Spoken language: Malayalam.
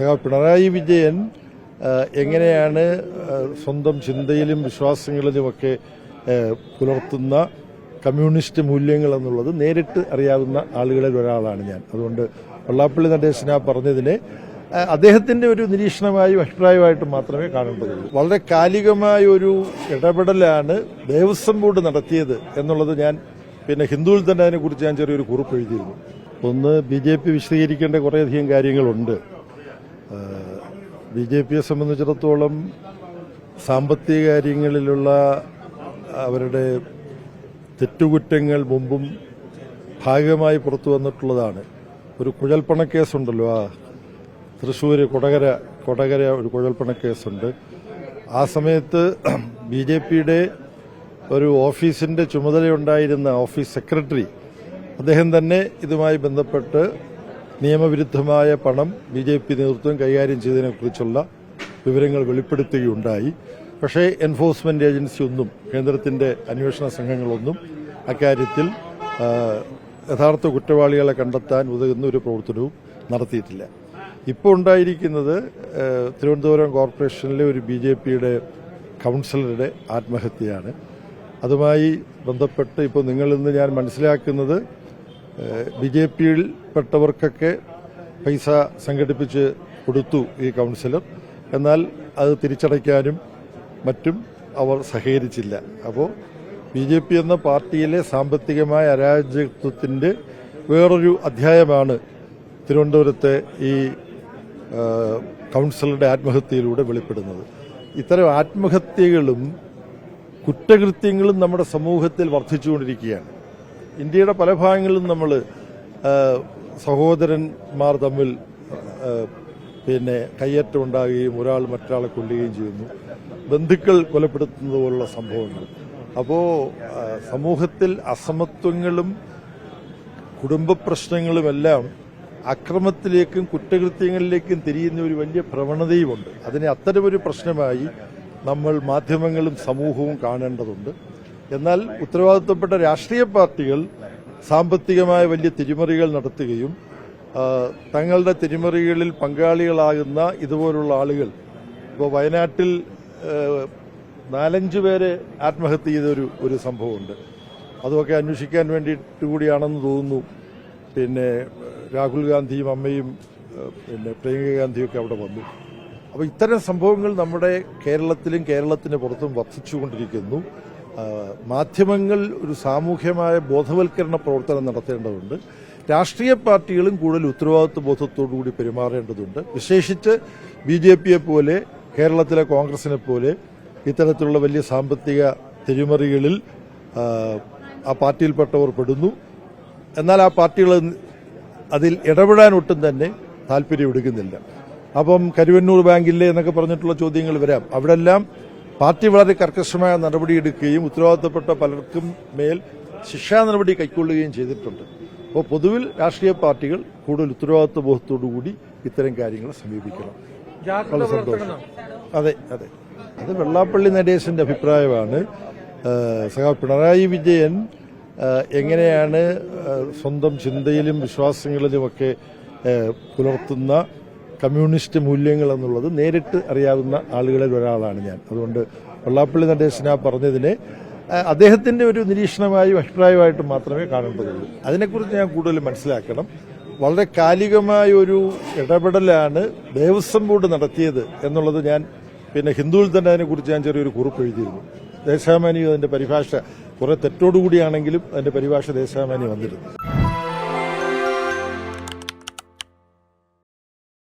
പിണറായി വിജയൻ എങ്ങനെയാണ് സ്വന്തം ചിന്തയിലും വിശ്വാസങ്ങളിലുമൊക്കെ പുലർത്തുന്ന കമ്മ്യൂണിസ്റ്റ് മൂല്യങ്ങൾ എന്നുള്ളത് നേരിട്ട് അറിയാവുന്ന ആളുകളിൽ ഒരാളാണ് ഞാൻ. അതുകൊണ്ട് വെള്ളാപ്പള്ളി നടേശന പറഞ്ഞതിനെ അദ്ദേഹത്തിന്റെ ഒരു നിരീക്ഷണമായും അഭിപ്രായമായിട്ടും മാത്രമേ കാണേണ്ടതുള്ളൂ. വളരെ കാലികമായ ഒരു ഇടപെടലാണ് ദേവസ്വം ബോർഡ് നടത്തിയത് എന്നുള്ളത് ഞാൻ പിന്നെ ഹിന്ദുവിൽ തന്നെ അതിനെക്കുറിച്ച് ഞാൻ ചെറിയൊരു കുറിപ്പ് എഴുതിയിരുന്നു. ഒന്ന് ബി ജെ പി വിശദീകരിക്കേണ്ട കുറേയധികം കാര്യങ്ങളുണ്ട്. ബി ജെ പിയെ സംബന്ധിച്ചിടത്തോളം സാമ്പത്തിക കാര്യങ്ങളിലുള്ള അവരുടെ തെറ്റുകുറ്റങ്ങൾ മുമ്പും ഭാഗികമായി പുറത്തു വന്നിട്ടുള്ളതാണ്. ഒരു കുഴൽപ്പണ കേസുണ്ടല്ലോ ആ തൃശ്ശൂർ കൊടകര കൊടകര ഒരു കുഴൽപ്പണ കേസുണ്ട്. ആ സമയത്ത് ബി ജെ പിയുടെ ഒരു ഓഫീസിന്റെ ചുമതലയുണ്ടായിരുന്ന ഓഫീസ് സെക്രട്ടറി അദ്ദേഹം തന്നെ ഇതുമായി ബന്ധപ്പെട്ട് നിയമവിരുദ്ധമായ പണം ബി ജെ പി നേതൃത്വം കൈകാര്യം ചെയ്തതിനെക്കുറിച്ചുള്ള വിവരങ്ങൾ വെളിപ്പെടുത്തുകയുണ്ടായി. പക്ഷേ എൻഫോഴ്സ്മെന്റ് ഏജൻസി ഒന്നും കേന്ദ്രത്തിന്റെ അന്വേഷണ സംഘങ്ങളൊന്നും അക്കാര്യത്തിൽ യഥാർത്ഥ കുറ്റവാളികളെ കണ്ടെത്താൻ ഉതകുന്ന ഒരു പ്രവർത്തനവും നടത്തിയിട്ടില്ല. ഇപ്പോൾ ഉണ്ടായിരിക്കുന്നത് തിരുവനന്തപുരം കോർപ്പറേഷനിലെ ഒരു ബി ജെ പിയുടെ കൗൺസിലറുടെ ആത്മഹത്യയാണ്. അതുമായി ബന്ധപ്പെട്ട് ഇപ്പോൾ നിങ്ങളിൽ നിന്ന് ഞാൻ മനസ്സിലാക്കുന്നത് ബി ജെ പിയിൽ പെട്ടവർക്കൊക്കെ പൈസ സംഘടിപ്പിച്ച് കൊടുത്തു ഈ കൗൺസിലർ. എന്നാൽ അത് തിരിച്ചടയ്ക്കാനും മറ്റും അവർ സഹകരിച്ചില്ല. അപ്പോൾ ബി ജെ പി എന്ന പാർട്ടിയിലെ സാമ്പത്തികമായ അരാജകത്വത്തിന്റെ വേറൊരു അധ്യായമാണ് തിരുവനന്തപുരത്തെ ഈ കൗൺസിലറുടെ ആത്മഹത്യയിലൂടെ വെളിപ്പെടുന്നത്. ഇത്തരം ആത്മഹത്യകളും കുറ്റകൃത്യങ്ങളും നമ്മുടെ സമൂഹത്തിൽ വർദ്ധിച്ചുകൊണ്ടിരിക്കുകയാണ്. ഇന്ത്യയുടെ പല ഭാഗങ്ങളിലും നമ്മൾ സഹോദരന്മാർ തമ്മിൽ പിന്നെ കയ്യേറ്റം ഉണ്ടാകുകയും ഒരാൾ മറ്റൊരാളെ കൊല്ലുകയും ചെയ്യുന്നു. ബന്ധുക്കൾ കൊലപ്പെടുത്തുന്നത് പോലുള്ള സംഭവങ്ങൾ. അപ്പോൾ സമൂഹത്തിൽ അസമത്വങ്ങളും കുടുംബ പ്രശ്നങ്ങളുമെല്ലാം അക്രമത്തിലേക്കും കുറ്റകൃത്യങ്ങളിലേക്കും തിരിയുന്ന ഒരു വലിയ പ്രവണതയുമുണ്ട്. അതിനെ അത്തരമൊരു പ്രശ്നമായി നമ്മൾ മാധ്യമങ്ങളും സമൂഹവും കാണേണ്ടതുണ്ട്. എന്നാൽ ഉത്തരവാദിത്തപ്പെട്ട രാഷ്ട്രീയ പാർട്ടികൾ സാമ്പത്തികമായ വലിയ തിരിമറികൾ നടത്തുകയും തങ്ങളുടെ തിരിമറികളിൽ പങ്കാളികളാകുന്ന ഇതുപോലുള്ള ആളുകൾ ഇപ്പോൾ വയനാട്ടിൽ നാലഞ്ച് പേരെ ആത്മഹത്യ ചെയ്ത ഒരു ഒരു സംഭവമുണ്ട്. അതുമൊക്കെ അന്വേഷിക്കാൻ വേണ്ടിയിട്ട് കൂടിയാണെന്ന് തോന്നുന്നു. പിന്നെ രാഹുൽ ഗാന്ധിയും അമ്മയും പിന്നെ പ്രിയങ്ക ഗാന്ധിയൊക്കെ അവിടെ വന്നു. അപ്പോൾ ഇത്തരം സംഭവങ്ങൾ നമ്മുടെ കേരളത്തിലും കേരളത്തിന് പുറത്തും വർദ്ധിച്ചുകൊണ്ടിരിക്കുന്നു. മാധ്യമങ്ങൾ ഒരു സാമൂഹ്യമായ ബോധവൽക്കരണ പ്രവർത്തനം നടത്തേണ്ടതുണ്ട്. രാഷ്ട്രീയ പാർട്ടികളും കൂടുതൽ ഉത്തരവാദിത്വ ബോധത്തോടുകൂടി പെരുമാറേണ്ടതുണ്ട്. വിശേഷിച്ച് ബി ജെ പിയെ പോലെ കേരളത്തിലെ കോൺഗ്രസിനെ പോലെ ഇത്തരത്തിലുള്ള വലിയ സാമ്പത്തിക തിരിമറികളിൽ ആ, പാർട്ടിയിൽപ്പെട്ടവർ പെടുന്നു. എന്നാൽ ആ പാർട്ടികൾ അതിൽ ഇടപെടാൻ ഒട്ടും തന്നെ താല്പര്യം എടുക്കുന്നില്ല അപ്പം കരുവന്നൂർ ബാങ്കില്ലേ എന്നൊക്കെ പറഞ്ഞിട്ടുള്ള ചോദ്യങ്ങൾ വരാം. അവിടെല്ലാം പാർട്ടി വളരെ കർക്കശമായ നടപടിയെടുക്കുകയും ഉത്തരവാദിത്തപ്പെട്ട പലർക്കും മേൽ ശിക്ഷാ നടപടി കൈക്കൊള്ളുകയും ചെയ്തിട്ടുണ്ട്. അപ്പോൾ പൊതുവിൽ രാഷ്ട്രീയ പാർട്ടികൾ കൂടുതൽ ഉത്തരവാദിത്വ ബോധത്തോടുകൂടി ഇത്തരം കാര്യങ്ങളെ സമീപിക്കണം. വളരെ സന്തോഷം. അതെ അതെ. അത് വെള്ളാപ്പള്ളി നടേശന്റെ അഭിപ്രായമാണ്. ഏഹ് പിണറായി വിജയൻ എങ്ങനെയാണ് സ്വന്തം ചിന്തയിലും വിശ്വാസങ്ങളിലുമൊക്കെ പുലർത്തുന്ന കമ്മ്യൂണിസ്റ്റ് മൂല്യങ്ങൾ എന്നുള്ളത് നേരിട്ട് അറിയാവുന്ന ആളുകളിൽ ഒരാളാണ് ഞാൻ. അതുകൊണ്ട് വെള്ളാപ്പള്ളി നടേശന പറഞ്ഞതിനെ അദ്ദേഹത്തിന്റെ ഒരു നിരീക്ഷണമായും അഭിപ്രായമായിട്ടും മാത്രമേ കാണേണ്ടതുള്ളൂ അതിനെക്കുറിച്ച് ഞാൻ കൂടുതൽ മനസ്സിലാക്കണം. വളരെ കാലികമായ ഒരു ഇടപെടലാണ് ദേവസ്വം ബോർഡ് നടത്തിയത് എന്നുള്ളത് ഞാൻ പിന്നെ ഹിന്ദുവിൽ തന്നെ അതിനെക്കുറിച്ച് ഞാൻ ചെറിയൊരു കുറിപ്പ് എഴുതിയിരുന്നു. ദേശാമാനി അതിന്റെ പരിഭാഷ കുറെ തെറ്റോടുകൂടിയാണെങ്കിലും അതിന്റെ പരിഭാഷ ദേശാമാനി വന്നിരുന്നു.